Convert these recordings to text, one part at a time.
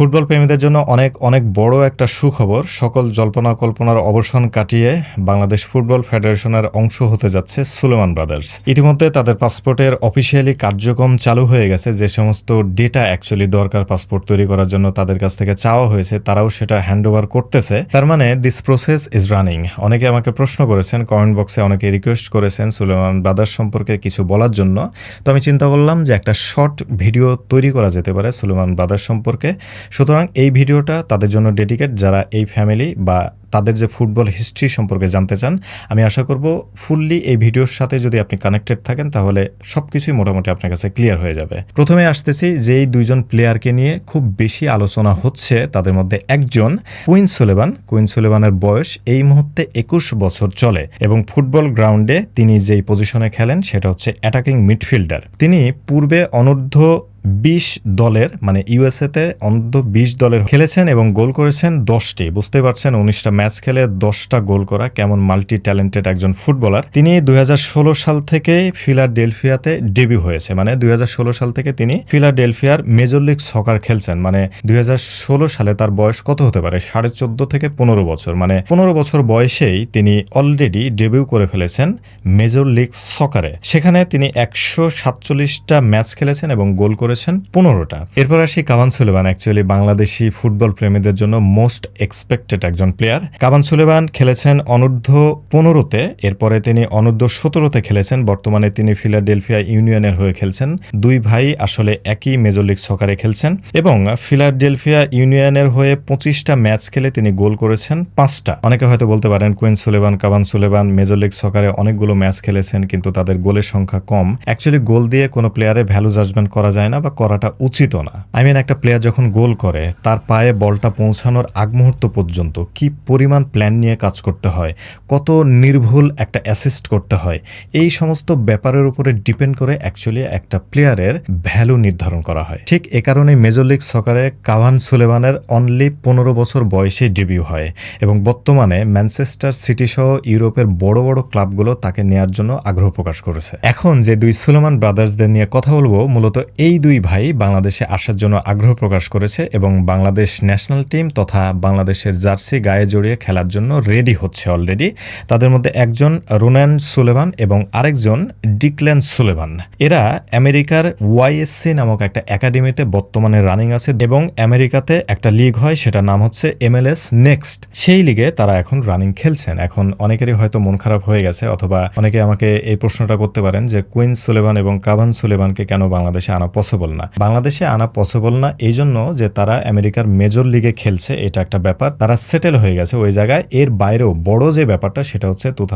Football প্রেমীদের জন্য অনেক অনেক বড় একটা সুখবর। সকল জল্পনা কল্পনার অবসান কাটিয়ে বাংলাদেশ ফুটবল ফেডারেশনের অংশ হতে যাচ্ছে সুলেমান ব্রাদার্স। ইতিমধ্যে তাদের পাসপোর্টের অফিসিয়ালি কার্যক্রম চালু হয়ে গেছে। যে সমস্ত ডেটা অ্যাকচুয়ালি দরকার পাসপোর্ট তৈরি করার জন্য তাদের কাছ থেকে চাওয়া হয়েছে, তারাও সেটা হ্যান্ড ওভার করতেছে। তার মানে দিস প্রসেস ইজ রানিং অনেকে আমাকে প্রশ্ন করেছেন কমেন্ট বক্সে অনেকে রিকোয়েস্ট করেছেন সুলেমান ব্রাদার্স সম্পর্কে কিছু বলার জন্য। তো আমি চিন্তা করলাম যে একটা শর্ট ভিডিও তৈরি করা যেতে পারে সুলেমান ব্রাদার্স সম্পর্কে। সুতরাং এই ভিডিওটা তাদের জন্য ডেডিকেট যারা এই ফ্যামিলি বা তাদের যে ফুটবল হিস্ট্রি সম্পর্কে জানতে চান, আমি আশা করব ফুললি এই ভিডিওর সাথে যদি আপনি কানেক্টেড থাকেন, তাহলে সব কিছুই মোটামুটি আপনার কাছে ক্লিয়ার হয়ে যাবে। প্রথমে আসতেছি যে এই দুইজন প্লেয়ারকে নিয়ে খুব বেশি আলোচনা হচ্ছে তাদের মধ্যে একজন, কুইন সুলেবান। কুইন সুলেবানের বয়স এই মুহূর্তে একুশ বছর চলে এবং ফুটবল গ্রাউন্ডে তিনি যেই পজিশনে খেলেন, সেটা হচ্ছে অ্যাটাকিং মিডফিল্ডার। তিনি পূর্বে অনূর্ধ্ব বিশ দলের মানে ইউএসএতে অন্তত বিশ দলের খেলেছেন এবং গোল করেছেন দশটি। বুঝতে পারছেন, উনিশটা ম্যাচ খেলে দশটা গোল করা কেমন মাল্টি ট্যালেন্টেড একজন ফুটবলার। তিনি দুই হাজার ষোলো সাল থেকে ফিলাডেলফিয়াতে ডেবিউ হয়েছে। মানে দুই হাজার ষোলো সাল থেকে তিনি ফিলাডেলফিয়ার মেজর লিগ সকার খেলছেন। মানে দুই হাজার ষোলো সালে তার বয়স কত হতে পারে? সাড়ে চোদ্দ থেকে পনেরো বছর। মানে পনেরো বছর বয়সেই তিনি অলরেডি ডেবিউ করে ফেলেছেন মেজর লিগ সকারে সেখানে তিনি একশো সাতচল্লিশটা ম্যাচ খেলেছেন এবং গোল করেছেন পনেরোটা। এরপর আসি Cavan Sullivan. Actually Bangladeshi football প্রেমীদের জন্য মোস্ট এক্সপেক্টেড একজন প্লেয়ার কাভান সুলেবান খেলেছেন অনূর্ধ্ব পনেরোতে। এরপরে তিনি অনূর্ধ্ব সতেরোতে খেলেছেন। বর্তমানে তিনি ফিলাডেলফিয়া ইউনিয়নের হয়ে খেলছেন। দুই ভাই আসলে একই মেজর লিগ সকারে খেলছেন এবং ফিলাডেলফিয়া ইউনিয়নের হয়ে পঁচিশটা ম্যাচ খেলে তিনি গোল করেছেন পাঁচটা। অনেকে হয়তো বলতে পারেন, Quinn Sullivan, Cavan Sullivan major league সকারে অনেকগুলো ম্যাচ খেলেছেন, কিন্তু তাদের গোলের সংখ্যা কম। অ্যাকচুয়ালি গোল দিয়ে কোনো প্লেয়ারের ভ্যালু জাজমেন্ট করা যায় না। বা করাটা উচিত না। আই মিন একটা প্লেয়ার যখন গোল করে, তার পায়ে বলটা পৌঁছানোর আগ মুহূর্ত পর্যন্ত কি পরিমাণ প্ল্যান নিয়ে কাজ করতে হয়, কত নির্ভুল একটা অ্যাসিস্ট করতে হয়, এই সমস্ত ব্যাপারের উপরে ডিপেন্ড করে অ্যাকচুয়ালি একটা প্লেয়ারের ভ্যালু নির্ধারণ করা হয়। ঠিক এ কারণে মেজর লিগ সকারে কাভান সুলেমানের অনলি পনেরো বছর বয়সে ডেবিউ হয় এবং বর্তমানে ম্যানচেস্টার সিটি সহ ইউরোপের বড় বড় ক্লাবগুলো তাকে নেয়ার জন্য আগ্রহ প্রকাশ করেছে। এখন যে দুই সুলেমান ব্রাদার্সদের নিয়ে কথা বলব, মূলত এই দুই ভাই বাংলাদেশে আসার জন্য আগ্রহ প্রকাশ করেছে এবং বাংলাদেশ ন্যাশনাল টিম তথা বাংলাদেশের জার্সি গায়ে জড়িয়ে খেলার জন্য রেডি হচ্ছে অলরেডি। তাদের মধ্যে একজন রোনান সুলেভান এবং আরেকজন ডিকলেন সুলেভান এরা আমেরিকার ওয়াইএসসি নামক একটা একাডেমিতে বর্তমানে রানিং আছে এবং আমেরিকাতে একটা লিগ হয়, সেটার নাম হচ্ছে এমএলএস নেক্সট। সেই লিগে তারা এখন রানিং খেলছেন। এখন অনেকেরই হয়তো মন খারাপ হয়ে গেছে অথবা অনেকে আমাকে এই প্রশ্নটা করতে পারেন যে কুইন সুলেভান এবং কাভান সুলেভানকে কেন বাংলাদেশে আনা পসিবল না। বাংলাদেশে আনা পসিবল না, এই জন্য যে তারা আমেরিকার মেজর লিগে খেলছে, এটা একটা ব্যাপার। তারা সেটেল হয়ে গেছে ওই জায়গায়। এর বাইরেও বড় যে ব্যাপারটা, সেটা হচ্ছে টু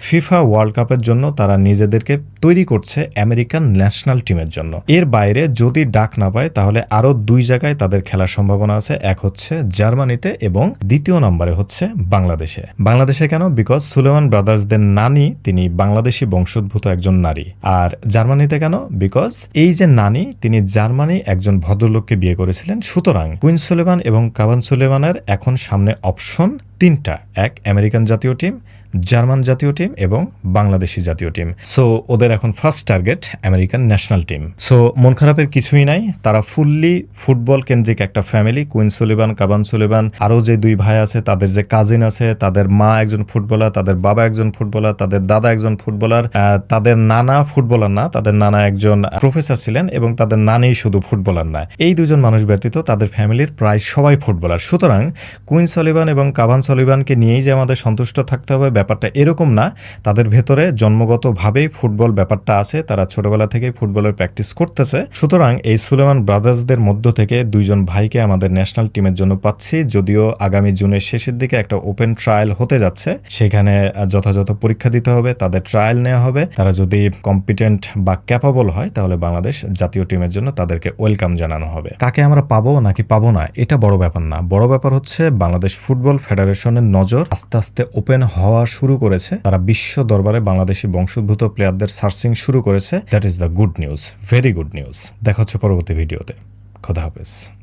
ফিফা ওয়ার্ল্ড কাপের জন্য তারা নিজেদেরকে তৈরি করছে আমেরিকান ন্যাশনাল টিমের জন্য। এর বাইরে যদি ডাক না পায়, তাহলে আরও দুই জায়গায় তাদের খেলার সম্ভাবনা আছে। এক হচ্ছে জার্মানিতে এবং দ্বিতীয় নম্বরে হচ্ছে বাংলাদেশে। বাংলাদেশে কেন? বিকজ সুলেমান ব্রাদার্সদের নানি, তিনি বাংলাদেশি বংশোদ্ভূত একজন নারী। আর জার্মানিতে কেন? বিকজ এই যে নানি, তিনি জার্মানি একজন ভদ্রলোককে বিয়ে করেছিলেন। সুতরাং কুইন সুলেমান এবং কাবান সুলেমানের এখন সামনে অপশন তিনটা, এক আমেরিকান জাতীয় টিম জার্মান জাতীয় টিম এবং বাংলাদেশি জাতীয় টিম। সো ওদের এখন first target American national team so মন খারাপের কিছুই নাই। তারা ফুললি ফুটবল কেন্দ্রিক একটা family Quinn Sullivan Cavan Sullivan আরও যে দুই ভাই আছে, তাদের যে কাজিন আছে, তাদের মা একজন ফুটবলার তাদের বাবা একজন ফুটবলার তাদের দাদা একজন ফুটবলার তাদের নানা ফুটবলার না, তাদের নানা একজন প্রফেসর ছিলেন এবং তাদের নানি শুধু ফুটবলার না। এই দুজন মানুষ ব্যতীত তাদের ফ্যামিলির প্রায় সবাই ফুটবলার সুতরাং কুইন সলিবান এবং কাবান সলিবানকে নিয়েই যে আমাদের সন্তুষ্ট থাকতে হবে ব্যাপারটা এরকম না। তাদের ভেতরে জন্মগতভাবেই ফুটবল ব্যাপারটা আছে। তারা ছোটবেলা থেকেই ফুটবলের প্র্যাকটিস করতেছে। সুতরাং এই সুলেমান ব্রাদার্সদের মধ্য থেকে দুইজন ভাইকে আমাদের ন্যাশনাল টিমের জন্য পাচ্ছি। যদিও আগামী জুনের শেষের দিকে একটা ওপেন ট্রায়াল হতে যাচ্ছে। সেখানে যথাযথ পরীক্ষা দিতে হবে, তাদের ট্রায়াল নেওয়া হবে। তারা যদি কম্পিটেন্ট বা ক্যাপাবল হয়, তাহলে বাংলাদেশ জাতীয় টিমের জন্য তাদেরকে ওয়েলকাম জানানো হবে। কাকে আমরা পাবো নাকি পাবো না, এটা বড় ব্যাপার না। বড় ব্যাপার হচ্ছে বাংলাদেশ ফুটবল ফেডারেশনের নজর আস্তে আস্তে ওপেন হওয়া শুরু করেছে। তারা বিশ্ব দরবারে বাংলাদেশি বংশোদ্ভূত প্লেয়ারদের সার্চিং শুরু করেছে। That is the good news very good news দেখা হচ্ছে পরবর্তী ভিডিওতে। খোদা হাফেজ।